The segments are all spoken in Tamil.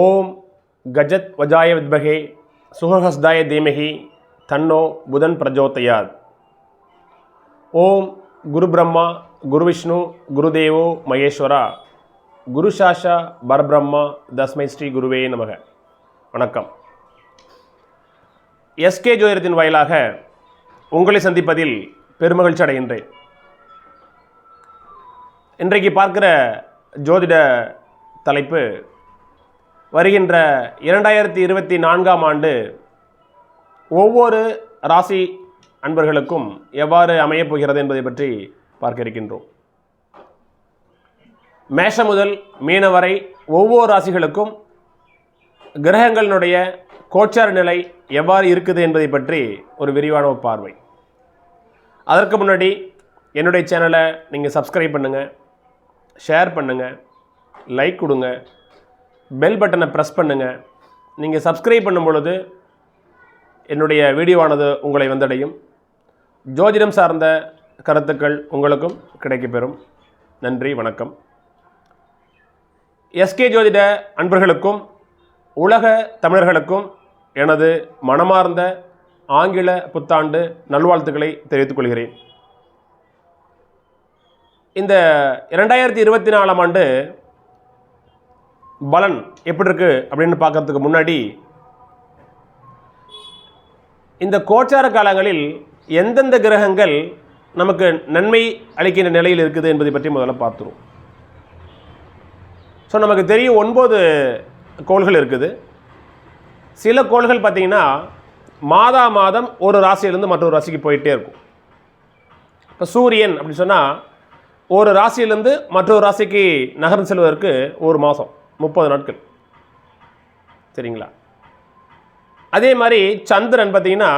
ஓம் கஜத் வஜாய வித்மகே சுகஹஸ்தாய தீமகி தன்னோ புதன் பிரஜோதயாத். ஓம் குரு பிரம்மா குரு விஷ்ணு குருதேவோ மகேஸ்வரா. குரு சாஷா பரபிரம்மா தஸ்மை ஸ்ரீ குருவே நமக. வணக்கம். எஸ்கே ஜோதிடத்தின் வாயிலாக உங்களை சந்திப்பதில் பெருமகிழ்ச்சி அடைகின்றேன். இன்றைக்கு பார்க்கிற ஜோதிட தலைப்பு வருகின்ற இரண்டாயிரத்தி இருபத்தி நான்காம் ஆண்டு ஒவ்வொரு ராசி அன்பர்களுக்கும் எவ்வாறு அமையப் போகிறது என்பதை பற்றி பார்க்க இருக்கின்றோம். மேஷம் முதல் மீன வரை ஒவ்வொரு ராசிகளுக்கும் கிரகங்களினுடைய கோச்சார நிலை எவ்வாறு இருக்குது என்பதை பற்றி ஒரு விரிவான ஒரு பார்வை. அதற்கு முன்னாடி என்னுடைய சேனலை நீங்கள் சப்ஸ்கிரைப் பண்ணுங்கள் ஷேர் பண்ணுங்கள் லைக் கொடுங்க. பெல் பட்டனை ப்ரெஸ் பண்ணுங்கள் நீங்கள் சப்ஸ்கிரைப் பண்ணும் பொழுது என்னுடைய வீடியோவானது உங்களை வந்தடையும். ஜோதிடம் சார்ந்த கருத்துக்கள் உங்களுக்கும் கிடைக்கப்பெறும். நன்றி வணக்கம். எஸ்கே ஜோதிட அன்பர்களுக்கும் உலக தமிழர்களுக்கும் எனது மனமார்ந்த ஆங்கில புத்தாண்டு நல்வாழ்த்துக்களை தெரிவித்துக் கொள்கிறேன். இந்த இரண்டாயிரத்தி இருபத்தி நாலாம் ஆண்டு பலன் எப்படி இருக்கு அப்படின்னு பார்க்கறதுக்கு முன்னாடி இந்த கோச்சார காலங்களில் எந்தெந்த கிரகங்கள் நமக்கு நன்மை அளிக்கின்ற நிலையில் இருக்குது என்பதை பற்றி முதல்ல பார்த்துருவோம். ஸோ நமக்கு தெரியும் ஒன்பது கோள்கள் இருக்குது. சில கோள்கள் பார்த்திங்கன்னா மாதா மாதம் ஒரு ராசியிலேருந்து மற்றொரு ராசிக்கு போயிட்டே இருக்கும். இப்போ சூரியன் அப்படின்னு சொன்னால் ஒரு ராசியிலேருந்து மற்றொரு ராசிக்கு நகர்ந்து செல்வதற்கு ஒரு மாதம். முப்பது நாட்கள். சரிங்களா? அதே மாதிரி சந்திரன் பார்த்தீங்கன்னா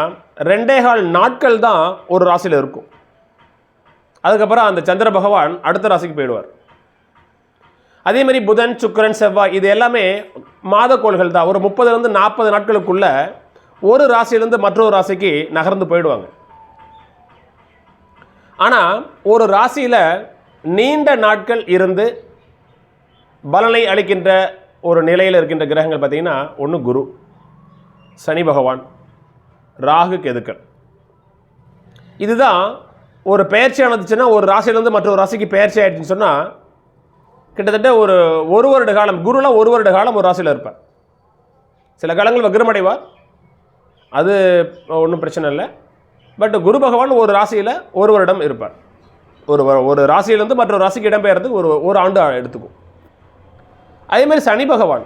ரெண்டே கால் நாட்கள் தான் ஒரு ராசியில் இருக்கும். அதுக்கப்புறம் அந்த சந்திர பகவான் அடுத்த ராசிக்கு போயிடுவார். அதே மாதிரி புதன் சுக்கரன் செவ்வாய் இது எல்லாமே மாதக்கோள்கள் தான். ஒரு முப்பதுலேருந்து நாற்பது நாட்களுக்குள்ள ஒரு ராசியிலேருந்து மற்றொரு ராசிக்கு நகர்ந்து போயிடுவாங்க. ஆனால் ஒரு ராசியில் நீண்ட நாட்கள் இருந்து பலனை அளிக்கின்ற ஒரு நிலையில் இருக்கின்ற கிரகங்கள் பார்த்தீங்கன்னா ஒன்று குரு சனி பகவான் ராகு கெதுக்கள். இதுதான் ஒரு பெயர்ச்சி ஆனதுச்சுன்னா ஒரு ராசியிலேருந்து மற்றொரு ராசிக்கு பெயர்ச்சி ஆகிடுச்சுன்னு சொன்னால் கிட்டத்தட்ட ஒரு ஒரு வருட காலம் குருலாம் ஒரு வருட காலம் ஒரு ராசியில் இருப்பார். சில காலங்கள் வக்ரமடைவார். அது ஒன்றும் பிரச்சனை இல்லை. பட் குரு பகவான் ஒரு ராசியில் ஒரு வருடம் இருப்பார். ஒரு வ- ஒரு ராசியிலேருந்து மற்றொரு ராசிக்கு இடம்பெயர்றதுக்கு ஒரு ஒரு ஆண்டு எடுத்துக்கும். அதே மாதிரி சனி பகவான்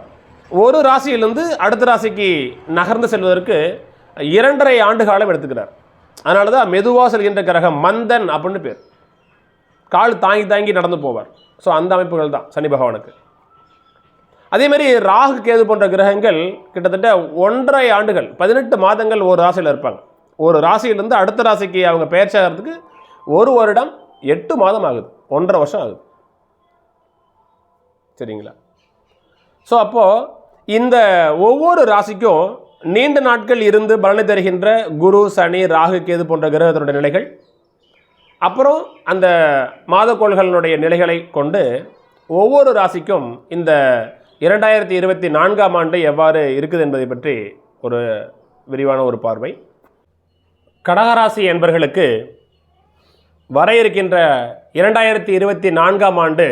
ஒரு ராசியிலிருந்து அடுத்த ராசிக்கு நகர்ந்து செல்வதற்கு இரண்டரை ஆண்டு காலம் எடுத்துக்கிறார். அதனால தான் மெதுவாக செல்கின்ற கிரகம் மந்தன் அப்படின்னு பேர். கால் தாங்கி தாங்கி நடந்து போவார். ஸோ அந்த அமைப்புகள் தான் சனி பகவானுக்கு. அதே மாதிரி ராகு கேது போன்ற கிரகங்கள் கிட்டத்தட்ட ஒன்றரை ஆண்டுகள் பதினெட்டு மாதங்கள் ஒரு ராசியில் இருப்பாங்க. ஒரு ராசியிலிருந்து அடுத்த ராசிக்கு அவங்க பெயர்ச்சி ஆகிறதுக்கு ஒரு வருடம் எட்டு மாதம் ஆகுது. ஒன்றரை வருஷம் ஆகுது. சரிங்களா? ஸோ அப்போது இந்த ஒவ்வொரு ராசிக்கும் நீண்ட நாட்கள் இருந்து பலனை தருகின்ற குரு சனி ராகு கேது போன்ற கிரகத்தினுடைய நிலைகள் அப்புறம் அந்த மாதக்கோள்களினுடைய நிலைகளை கொண்டு ஒவ்வொரு ராசிக்கும் இந்த இரண்டாயிரத்தி இருபத்தி நான்காம் ஆண்டு எவ்வாறு இருக்குது என்பதை பற்றி ஒரு விரிவான ஒரு பார்வை. கடகராசி என்பர்களுக்கு வர இருக்கின்ற இரண்டாயிரத்தி இருபத்தி நான்காம் ஆண்டு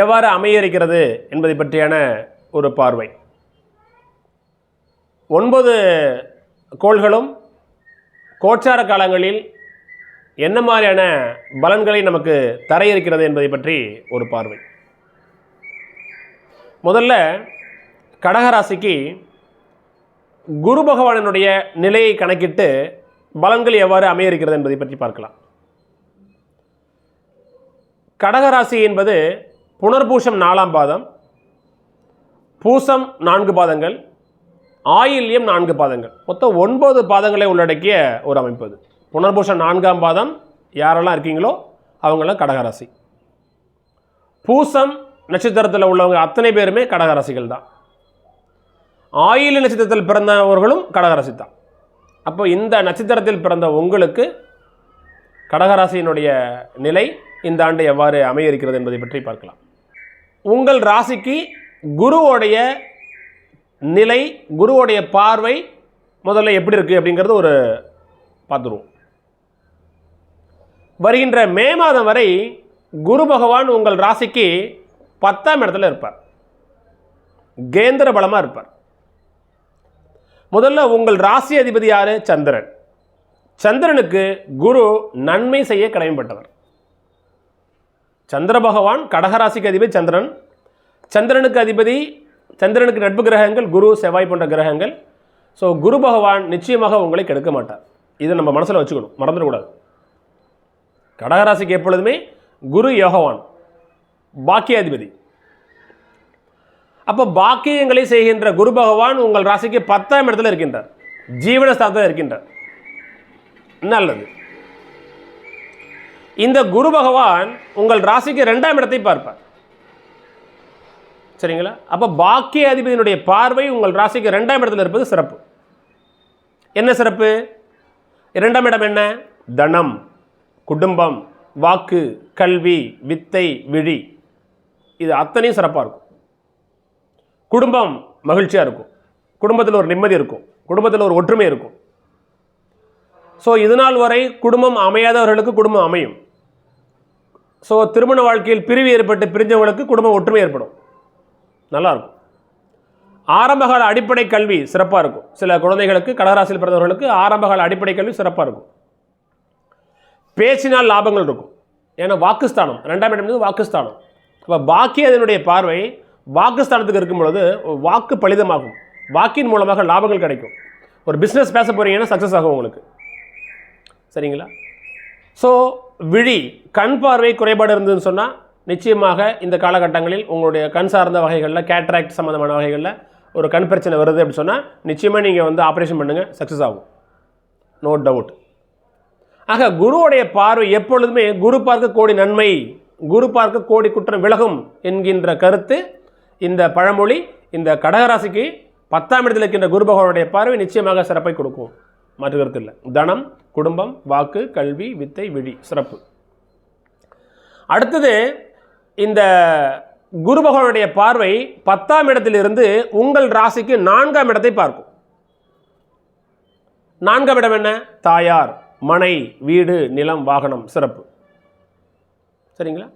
எவ்வாறு அமைய இருக்கிறது என்பதை பற்றியான ஒரு பார்வை. ஒன்பது கோள்களும் கோச்சார காலங்களில் என்ன மாதிரியான பலன்களை நமக்கு தர இருக்கிறது என்பதை பற்றி ஒரு பார்வை. முதல்ல கடகராசிக்கு குரு பகவானனுடைய நிலையை கணக்கிட்டு பலன்கள் எவ்வாறு அமைய இருக்கிறது என்பதை பற்றி பார்க்கலாம். கடகராசி என்பது புனர்பூஷம் நாலாம் பாதம் பூசம் நான்கு பாதங்கள் ஆயில்யம் நான்கு பாதங்கள். மொத்தம் ஒன்பது பாதங்களை உள்ளடக்கிய ஒரு அமைப்பு அது. புனர்பூஷம் நான்காம் பாதம் யாரெல்லாம் இருக்கீங்களோ அவங்களாம் கடகராசி. பூசம் நட்சத்திரத்தில் உள்ளவங்க அத்தனை பேருமே கடகராசிகள் தான். ஆயில நட்சத்திரத்தில் பிறந்தவர்களும் கடகராசி தான். அப்போ இந்த நட்சத்திரத்தில் பிறந்த உங்களுக்கு கடகராசியினுடைய நிலை இந்த ஆண்டு எவ்வாறு அமைய இருக்கிறது என்பதை பற்றி பார்க்கலாம். உங்கள் ராசிக்கு குருவோடைய நிலை குருவோடைய பார்வை முதல்ல எப்படி இருக்குது அப்படிங்கிறது ஒரு பார்த்துருவோம். வருகின்ற மே மாதம் வரை குரு பகவான் உங்கள் ராசிக்கு பத்தாம் இடத்துல இருப்பார். கேந்திர பலமாக இருப்பார். முதல்ல உங்கள் ராசி அதிபதி யார்? சந்திரன். சந்திரனுக்கு குரு நன்மை செய்ய கடமைப்பட்டவர். சந்திர பகவான் கடகராசிக்கு அதிபதி சந்திரன். சந்திரனுக்கு அதிபதி சந்திரனுக்கு நட்பு கிரகங்கள் குரு செவ்வாய் போன்ற கிரகங்கள். ஸோ குரு பகவான் நிச்சயமாக உங்களை கெடுக்க மாட்டார். இதை நம்ம மனசில் வச்சுக்கணும். மறந்துடக்கூடாது கடகராசிக்கு எப்பொழுதுமே குரு யோகவான். பாக்கியாதிபதி. அப்போ பாக்கியங்களை செய்கின்ற குரு பகவான் உங்கள் ராசிக்கு பத்தாம் இடத்துல இருக்கின்றார். ஜீவனஸ்தானத்தில் இருக்கின்றார். நல்லது. இந்த குரு பகவான் உங்கள் ராசிக்கு ரெண்டாம் இடத்தை பார்ப்பார். சரிங்களா? அப்போ பாக்கிய அதிபதியினுடைய பார்வை உங்கள் ராசிக்கு ரெண்டாம் இடத்துல இருப்பது சிறப்பு. என்ன சிறப்பு? இரண்டாம் இடம் என்ன? தனம் குடும்பம் வாக்கு கல்வி வித்தை விழி. இது அத்தனையும் சிறப்பாக இருக்கும். குடும்பம் மகிழ்ச்சியாக இருக்கும். குடும்பத்தில் ஒரு நிம்மதி இருக்கும். குடும்பத்தில் ஒரு ஒற்றுமை இருக்கும். ஸோ இதுநாள் வரை குடும்பம் அமையாதவர்களுக்கு குடும்பம் அமையும். ஸோ திருமண வாழ்க்கையில் பிரிவு ஏற்பட்டு பிரிஞ்சவங்களுக்கு குடும்பம் ஒற்றுமை ஏற்படும். நல்லாயிருக்கும் ஆரம்பகால அடிப்படை கல்வி சிறப்பாக இருக்கும். சில குழந்தைகளுக்கு கடகராசியில் பிறந்தவர்களுக்கு ஆரம்பகால அடிப்படை கல்வி சிறப்பாக இருக்கும். பேசினால் லாபங்கள் இருக்கும். ஏன்னா வாக்குஸ்தானம் ரெண்டாம் இடம் வாக்குஸ்தானம். அப்போ பாக்கி அதனுடைய பார்வை வாக்குஸ்தானத்துக்கு இருக்கும் பொழுது வாக்கு பலிதமாகும். வாக்கின் மூலமாக லாபங்கள் கிடைக்கும். ஒரு பிஸ்னஸ் பேச போகிறீங்கன்னா சக்ஸஸ் ஆகும் உங்களுக்கு. சரிங்களா? ஸோ விழி கண் பார்வை குறைபாடு இருந்ததுன்னு சொன்னால் நிச்சயமாக இந்த காலகட்டங்களில் உங்களுடைய கண் சார்ந்த வகைகளில் கேட்ராக்ட் சம்மந்தமான வகைகளில் ஒரு கண் பிரச்சனை வருது அப்படின்னு சொன்னால் நிச்சயமாக நீங்கள் வந்து ஆப்ரேஷன் பண்ணுங்கள் சக்ஸஸ் ஆகும். நோ டவுட் ஆக குருவுடைய பார்வை எப்பொழுதுமே குரு பார்க்க கோடி நன்மை குரு பார்க்க கோடி குற்றம் விலகும் என்கின்ற கருத்து இந்த பழமொழி இந்த கடகராசிக்கு பத்தாம் இடத்தில் இருக்கின்ற குரு பகவானுடைய பார்வை நிச்சயமாக சிறப்பை கொடுக்கும். மாற்று கருத்து இல்லை. தனம் குடும்பம் வாக்கு கல்வி வித்தை விழி சிறப்பு. அடுத்தது இந்த குரு பகவானுடைய பார்வை பத்தாம் இடத்திலிருந்து உங்கள் ராசிக்கு நான்காம் இடத்தை பார்க்கும். நான்காம் இடம் என்ன? தாயார் மனை வீடு நிலம் வாகனம் சிறப்பு. சரிங்களா?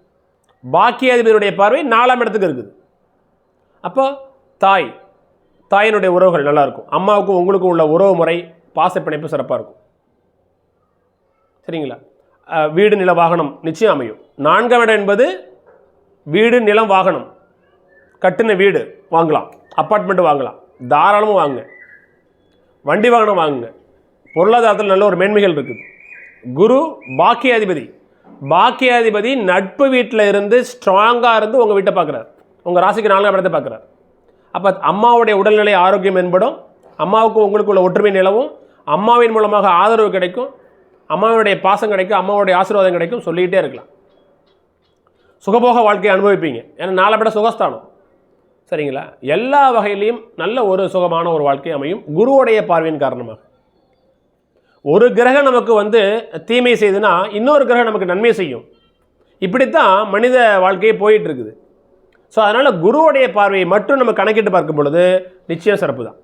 பாக்கியாதிபதியுடைய பார்வை நாலாம் இடத்துக்கு இருக்குது. அப்போ தாய். தாயினுடைய உறவுகள் நல்லா இருக்கும். அம்மாவுக்கும் உங்களுக்கும் உள்ள உறவு முறை பாச பிணைப்பு சிறப்பாக இருக்கும். சரிங்களா? வீடு நில வாகனம் நிச்சயம் அமையும். நான்காம் இடம் என்பது வீடு நிலம் வாகனம். கட்டின வீடு வாங்கலாம். அப்பார்ட்மெண்ட் வாங்கலாம். தாராளமாக வாங்க வண்டி வாகனம் வாங்குங்க. பொருளாதாரத்தில் நல்ல ஒரு மேன்மைகள் இருக்குது. குரு பாக்கியாதிபதி. பாக்கியாதிபதி நட்பு வீட்டில் இருந்து ஸ்ட்ராங்காக இருந்து உங்கள் வீட்டை பார்க்குறாரு உங்கள் ராசிக்கு நான்காம் இடத்தை பார்க்குறாரு அப்போ அம்மாவுடைய உடல்நிலை ஆரோக்கியம் என்படும் அம்மாவுக்கு உங்களுக்குள்ள ஒற்றுமை நிலவும். அம்மாவின் மூலமாக ஆதரவு கிடைக்கும் அம்மாவுடைய பாசம் கிடைக்கும் அம்மாவுடைய ஆசீர்வாதம் கிடைக்கும் சொல்லிக்கிட்டே இருக்கலாம். சுகபோக வாழ்க்கையை அனுபவிப்பீங்க. ஏன்னா நாளை சுகஸ்தானம். சரிங்களா? எல்லா வகையிலையும் நல்ல ஒரு சுகமான ஒரு வாழ்க்கை அமையும். குருவுடைய பார்வையின் காரணமாக. ஒரு கிரகம் நமக்கு வந்து தீமை செய்துன்னா இன்னொரு கிரகம் நமக்கு நன்மை செய்யும். இப்படித்தான் மனித வாழ்க்கையே போயிட்டு இருக்குது. ஸோ அதனால் குருவுடைய பார்வையை மட்டும் நம்ம கணக்கிட்டு பார்க்கும் பொழுது நிச்சயம் சிறப்பு தான்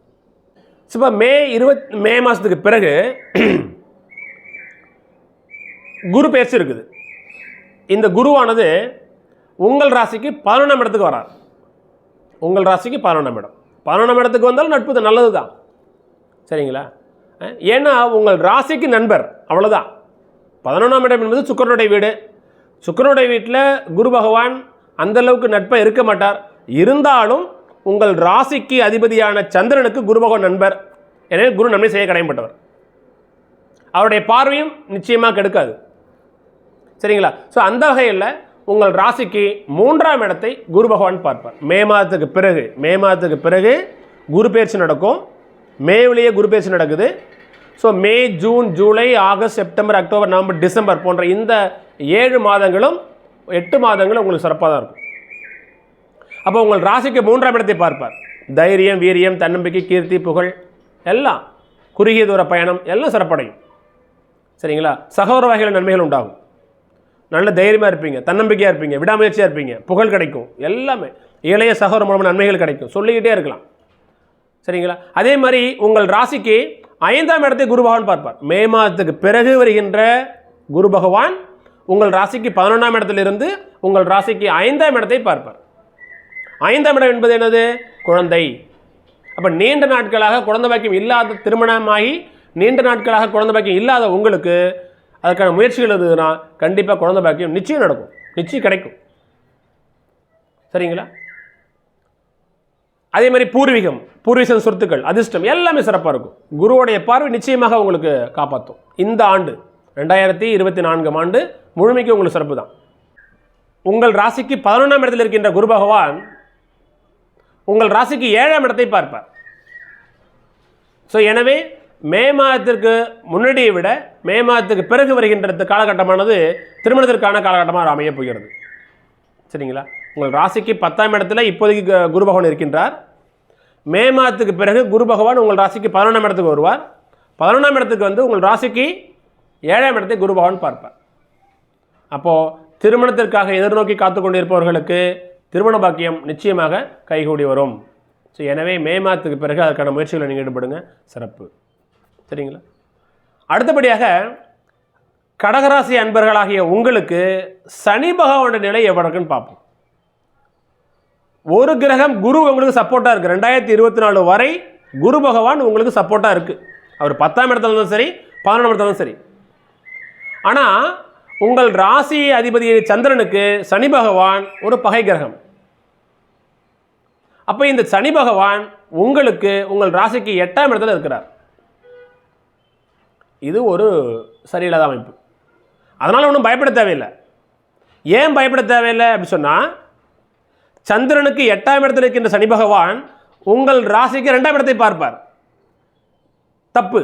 இப்போ மே இருபத் மே மாதத்துக்கு பிறகு குரு பேச்சு இருக்குது. இந்த குருவானது உங்கள் ராசிக்கு பதினொன்றாம் இடத்துக்கு வரார். உங்கள் ராசிக்கு பதினொன்றாம் இடம். பதினொன்றாம் இடத்துக்கு வந்தாலும் நட்பு நல்லது தான் சரிங்களா? ஏன்னா உங்கள் ராசிக்கு நண்பர் அவ்வளோதான் பதினொன்றாம் இடம் என்பது சுக்கரனுடைய வீடு. சுக்கரனுடைய வீட்டில் குரு பகவான் அந்தளவுக்கு நட்பை இருக்க மாட்டார். இருந்தாலும் உங்கள் ராசிக்கு அதிபதியான சந்திரனுக்கு குருபகவான் நண்பர். எனவே குரு நன்மை செய்ய கடமைப்பட்டவர். அவருடைய பார்வையும் நிச்சயமாக கெடுக்காது. சரிங்களா? ஸோ அந்த வகையில் உங்கள் ராசிக்கு மூன்றாம் இடத்தை குரு பகவான் பார்ப்பார். மே மாதத்துக்கு பிறகு மே மாதத்துக்கு பிறகு குரு பயிற்சி நடக்கும். மேவிலேயே குரு பயிற்சி நடக்குது. So May June July August September October November December போன்ற இந்த ஏழு மாதங்களும் எட்டு மாதங்களும் உங்களுக்கு சிறப்பாக தான் இருக்கும். அப்போ உங்கள் ராசிக்கு மூன்றாம் இடத்தை பார்ப்பார். தைரியம் வீரியம் தன்னம்பிக்கை கீர்த்தி புகழ் எல்லாம் குறுகிய தூர பயணம் எல்லாம் சிறப்படையும். சரிங்களா? சகோதர வகையில் நன்மைகள் உண்டாகும். நல்ல தைரியமாக இருப்பீங்க தன்னம்பிக்கையாக இருப்பீங்க விடாமுயற்சியாக இருப்பீங்க புகழ் கிடைக்கும் எல்லாமே. இளைய சகோதர மூலமாக நன்மைகள் கிடைக்கும் சொல்லிக்கிட்டே இருக்கலாம். சரிங்களா? அதே மாதிரி உங்கள் ராசிக்கு ஐந்தாம் இடத்தை குரு பகவான் பார்ப்பார். மே மாதத்துக்கு பிறகு வருகின்ற குரு பகவான் உங்கள் ராசிக்கு பதினொன்றாம் இடத்திலிருந்து உங்கள் ராசிக்கு ஐந்தாம் இடத்தை பார்ப்பார். ஐந்தாம் இடம் என்பது என்னது? குழந்தை. அப்போ நீண்ட நாட்களாக குழந்தை பாக்கியம் இல்லாத திருமணமாகி நீண்ட நாட்களாக குழந்தை பாக்கியம் இல்லாத உங்களுக்கு அதுக்கான முயற்சிகள் இருந்ததுன்னா கண்டிப்பாக குழந்தை பாக்கியம் நிச்சயம் நடக்கும். நிச்சயம் கிடைக்கும். சரிங்களா? அதே மாதிரி பூர்வீகம் பூர்வீக சொத்துக்கள் அதிர்ஷ்டம் எல்லாமே சிறப்பாக இருக்கும். குருவோடைய பார்வை நிச்சயமாக உங்களுக்கு காப்பாற்றும் இந்த ஆண்டு ரெண்டாயிரத்தி இருபத்தி நான்காம் ஆண்டு முழுமைக்கு உங்களுக்கு சிறப்பு தான் உங்கள் ராசிக்கு பதினொன்றாம் இடத்தில் இருக்கின்ற குரு பகவான் உங்கள் ராசிக்கு ஏழாம் இடத்தை பார்ப்பார். ஸோ எனவே மே மாதத்திற்கு முன்னாடியை விட மே மாதத்துக்கு பிறகு வருகின்ற காலகட்டமானது திருமணத்திற்கான காலகட்டமாக அமையப் போகிறது. சரிங்களா? உங்கள் ராசிக்கு பத்தாம் இடத்துல இப்போதைக்கு குரு பகவான் இருக்கின்றார். மே மாதத்துக்கு பிறகு குரு பகவான் உங்கள் ராசிக்கு பதினொன்றாம் இடத்துக்கு வருவார். பதினொன்றாம் இடத்துக்கு வந்து உங்கள் ராசிக்கு ஏழாம் இடத்தை குரு பகவான் பார்ப்பார். அப்போது திருமணத்திற்காக எதிர்நோக்கி காத்து கொண்டிருப்பவர்களுக்கு திருமண பாக்கியம் நிச்சயமாக கைகூடி வரும். ஸோ எனவே மே மாதத்துக்கு பிறகு அதற்கான முயற்சிகளை நீங்கள் ஈடுபடுங்க. சிறப்பு. சரிங்களா? அடுத்தபடியாக கடகராசி அன்பர்களாகிய உங்களுக்கு சனி பகவானுடைய நிலை எவ்வளவு இருக்குன்னு பார்ப்போம். ஒரு கிரகம் குரு உங்களுக்கு சப்போர்ட்டாக இருக்குது ரெண்டாயிரத்தி இருபத்தி நாலு வரை குரு பகவான் உங்களுக்கு சப்போர்ட்டாக இருக்குது அவர் பத்தாம் இடத்துல இருந்தாலும் சரி பதினொன்றாம் இடத்துல இருந்தாலும் சரி. ஆனால் உங்கள் ராசி அதிபதி சந்திரனுக்கு சனி பகவான் ஒரு பகை கிரகம். அப்போ இந்த சனி பகவான் உங்களுக்கு உங்கள் ராசிக்கு எட்டாம் இடத்துல இருக்கிறார். இது ஒரு சரியில்லாத அமைப்பு. அதனால் ஒன்றும் பயப்பட தேவையில்லை. ஏன் பயப்பட தேவையில்லை அப்படி சொன்னால் சந்திரனுக்கு எட்டாம் இடத்தில் இருக்கின்ற சனி பகவான் உங்கள் ராசிக்கு ரெண்டாம் இடத்தை பார்ப்பார். தப்பு.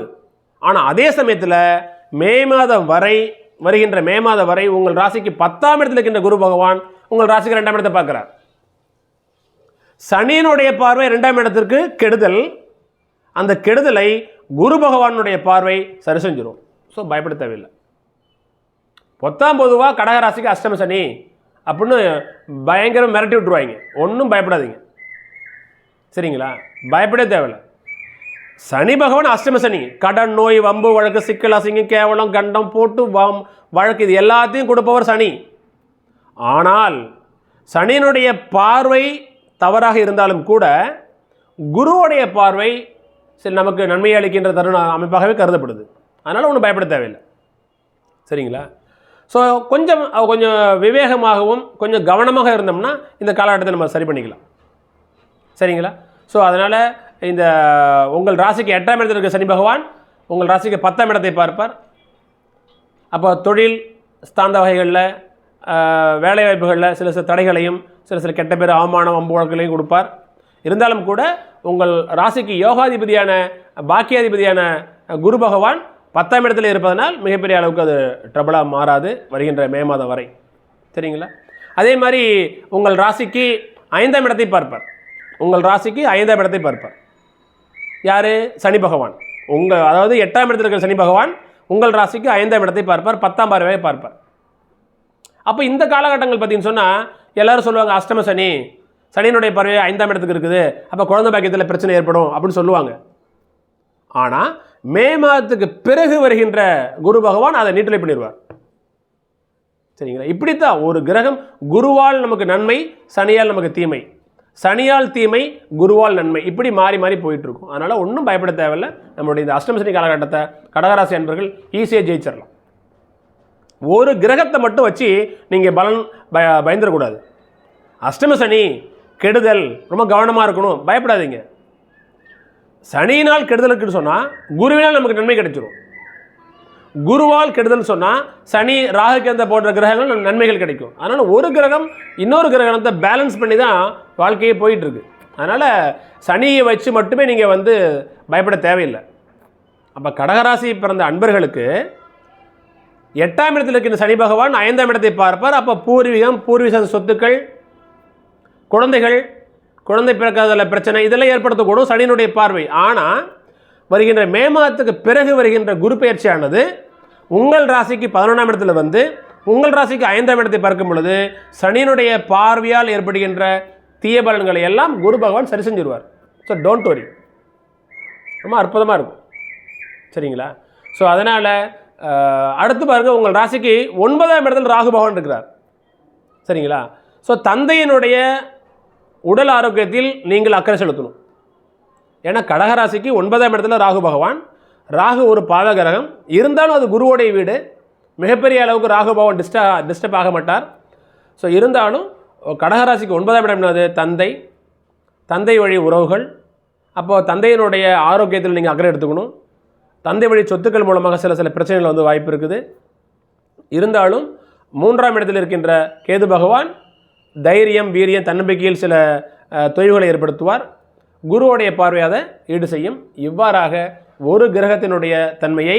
ஆனால் அதே சமயத்தில் மே மாதம் வரை வருகின்ற மே மாதம் வரை உங்கள் ராசிக்கு பத்தாம் இடத்தில் இருக்கின்ற குரு பகவான் உங்கள் ராசிக்கு ரெண்டாம் இடத்தை பார்க்குறார். சனியினுடைய பார்வை ரெண்டாம் இடத்திற்கு கெடுதல். அந்த கெடுதலை குரு பகவானுடைய பார்வை சரி செஞ்சிடும் ஸோ பயப்பட தேவையில்லை. பொத்தாம் பொதுவாக கடகராசிக்கு அஷ்டம சனி அப்படின்னு பயங்கரம் மிரட்டி விட்டுருவாங்க. ஒன்றும் பயப்படாதீங்க. சரிங்களா? பயப்படவே தேவையில்லை. சனி பகவான் அஷ்டம சனி. கடன் நோய் வம்பு வழக்கு சிக்கல் அசிங்கம் கேவலம் கண்டம் போட்டு வம் வழக்கு இது எல்லாத்தையும் கொடுப்பவர் சனி. ஆனால் சனியினுடைய பார்வை தவறாக இருந்தாலும் கூட குருவுடைய பார்வை சரி நமக்கு நன்மை அளிக்கின்ற தருண அமைப்பாகவே கருதப்படுது. அதனால் ஒன்றும் பயப்பட தேவையில்லை. சரிங்களா? ஸோ கொஞ்சம் கொஞ்சம் விவேகமாகவும் கொஞ்சம் கவனமாக இருந்தோம்னா இந்த காலகட்டத்தை நம்ம சரி பண்ணிக்கலாம். சரிங்களா? ஸோ அதனால் இந்த உங்கள் ராசிக்கு எட்டாம் இடத்தில் இருக்க சனி பகவான் உங்கள் ராசிக்கு பத்தாம் இடத்தை பார்ப்பார். அப்போ தொழில் ஸ்தாந்த வகைகளில் வேலை வாய்ப்புகளில் சில சில தடைகளையும் சில சில கெட்ட பேர் அவமானம் வம்பு வழக்குகளையும் கொடுப்பார். இருந்தாலும் கூட உங்கள் ராசிக்கு யோகாதிபதியான பாக்கியாதிபதியான குரு பகவான் பத்தாம் இடத்துல இருப்பதனால் மிகப்பெரிய அளவுக்கு அது ட்ரபிளாக மாறாது வருகின்ற மே மாதம் வரை. சரிங்களா? அதே மாதிரி உங்கள் ராசிக்கு ஐந்தாம் இடத்தை பார்ப்பார். உங்கள் ராசிக்கு ஐந்தாம் இடத்தை பார்ப்பார். யார்? சனி பகவான். உங்கள் அதாவது எட்டாம் இடத்தில் இருக்கிற சனி பகவான் உங்கள் ராசிக்கு ஐந்தாம் இடத்தை பார்ப்பார் பத்தாம் பார்வையை பார்ப்பார். அப்போ இந்த காலகட்டங்கள் பார்த்தீங்கன்னு சொன்னால் எல்லோரும் சொல்லுவாங்க அஷ்டம சனி சனியினுடைய பறவை ஐந்தாம் இடத்துக்கு இருக்குது. அப்போ குழந்தை பாக்கியத்தில் பிரச்சனை ஏற்படும் அப்படின்னு சொல்லுவாங்க. ஆனால் மே மாதத்துக்கு பிறகு வருகின்ற குரு பகவான் அதை நீட்டலை பண்ணிடுவார். சரிங்களா? இப்படித்தான் ஒரு கிரகம் குருவால் நமக்கு நன்மை சனியால் நமக்கு தீமை. சனியால் தீமை குருவால் நன்மை. இப்படி மாறி மாறி போயிட்டு இருக்கும் அதனால் ஒன்றும் பயப்பட தேவையில்ல. நம்மளுடைய இந்த அஷ்டம சனி காலகட்டத்தை கடகராசி அன்பர்கள் ஈஸியாக ஜெயிச்சிடலாம். ஒரு கிரகத்தை மட்டும் வச்சு நீங்கள் பலன் பய பயந்துடக்கூடாது. அஷ்டம சனி கெடுதல் ரொம்ப கவனமாக இருக்கணும். பயப்படாதீங்க. சனியினால் கெடுதலுக்குன்னு சொன்னால் குருவினால் நமக்கு நன்மை கிடைச்சிரும். குருவால் கெடுதல் சொன்னால் சனி ராகுகேந்த போன்ற கிரகங்கள் நன்மைகள் கிடைக்கும். அதனால் ஒரு கிரகம் இன்னொரு கிரகணத்தை பேலன்ஸ் பண்ணி தான் வாழ்க்கையே போயிட்டுருக்கு. அதனால் சனியை வச்சு மட்டுமே நீங்கள் வந்து பயப்பட தேவையில்லை. அப்போ கடகராசி பிறந்த அன்பர்களுக்கு எட்டாம் இடத்தில் இருக்கின்ற சனி பகவான் ஐந்தாம் இடத்தை பார்ப்பார். அப்போ பூர்வீகம் பூர்வீக சொத்துக்கள் குழந்தைகள் குழந்தை பிறக்காததில் பிரச்சனை இதெல்லாம் ஏற்படுத்தக்கூடும் சனியினுடைய பார்வை. ஆனால் வருகின்ற மே மாதத்துக்கு பிறகு வருகின்ற குரு பயிற்சியானது உங்கள் ராசிக்கு பதினொன்றாம் இடத்துல வந்து உங்கள் ராசிக்கு ஐந்தாம் இடத்தை பார்க்கும் பொழுது சனியினுடைய பார்வையால் ஏற்படுகின்ற தீய பலன்களை எல்லாம் குரு பகவான் சரி செஞ்சிருவார். ஸோ டோன்ட் வரி ரொம்ப அற்புதமாக இருக்கும். சரிங்களா? ஸோ அதனால் அடுத்து பாருங்கள் உங்கள் ராசிக்கு ஒன்பதாம் இடத்தில் ராகு பகவான் இருக்கிறார். சரிங்களா? ஸோ தந்தையினுடைய உடல் ஆரோக்கியத்தில் நீங்கள் அக்கறை செலுத்தணும். ஏன்னா கடகராசிக்கு ஒன்பதாம் இடத்துல ராகு பகவான் ராகு ஒரு பாவ கிரகம் இருந்தாலும் அது குருவோடைய வீடு. மிகப்பெரிய அளவுக்கு ராகு பவன் டிஸ்ட டிஸ்டர்ப் ஆக மாட்டார். ஸோ இருந்தாலும் கடகராசிக்கு ஒன்பதாம் இடம் என்னது தந்தை. தந்தை வழி உறவுகள். அப்போது தந்தையினுடைய ஆரோக்கியத்தில் நீங்கள் அக்கறை எடுத்துக்கணும். தந்தை வழி சொத்துக்கள் மூலமாக சில சில பிரச்சனைகள் வந்து வாய்ப்பு இருக்குது. இருந்தாலும் மூன்றாம் இடத்தில் இருக்கின்ற கேது பகவான் தைரியம் வீரியம் தன்னம்பிக்கையில் சில தொய்வுகளை ஏற்படுத்துவார். குருவோடைய பார்வையாக ஈடு செய்யும். இவ்வாறாக ஒரு கிரகத்தினுடைய தன்மையை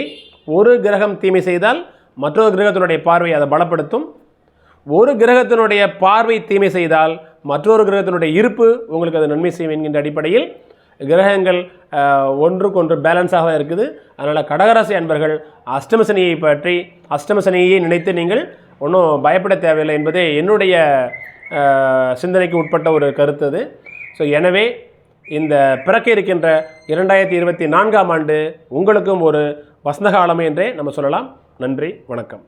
ஒரு கிரகம் தீமை செய்தால் மற்றொரு கிரகத்தினுடைய பார்வை அதை பலப்படுத்தும். ஒரு கிரகத்தினுடைய பார்வை தீமை செய்தால் மற்றொரு கிரகத்தினுடைய இருப்பு உங்களுக்கு அது நன்மை செய்யும் என்கின்ற அடிப்படையில் கிரகங்கள் ஒன்றுக்கொன்று பேலன்ஸாக தான் இருக்குது. அதனால் கடகராசி அன்பர்கள் அஷ்டமசனியை பற்றி அஷ்டமசனியை நினைத்து நீங்கள் ஒன்றும் பயப்பட தேவையில்லை என்பதே என்னுடைய சிந்தனைக்கு உட்பட்ட ஒரு கருத்து அது. ஸோ எனவே இந்த பிறக்க இருக்கின்ற இரண்டாயிரத்தி இருபத்தி நான்காம் ஆண்டு உங்களுக்கும் ஒரு வசந்த காலம் என்றே நம்ம சொல்லலாம். நன்றி வணக்கம்.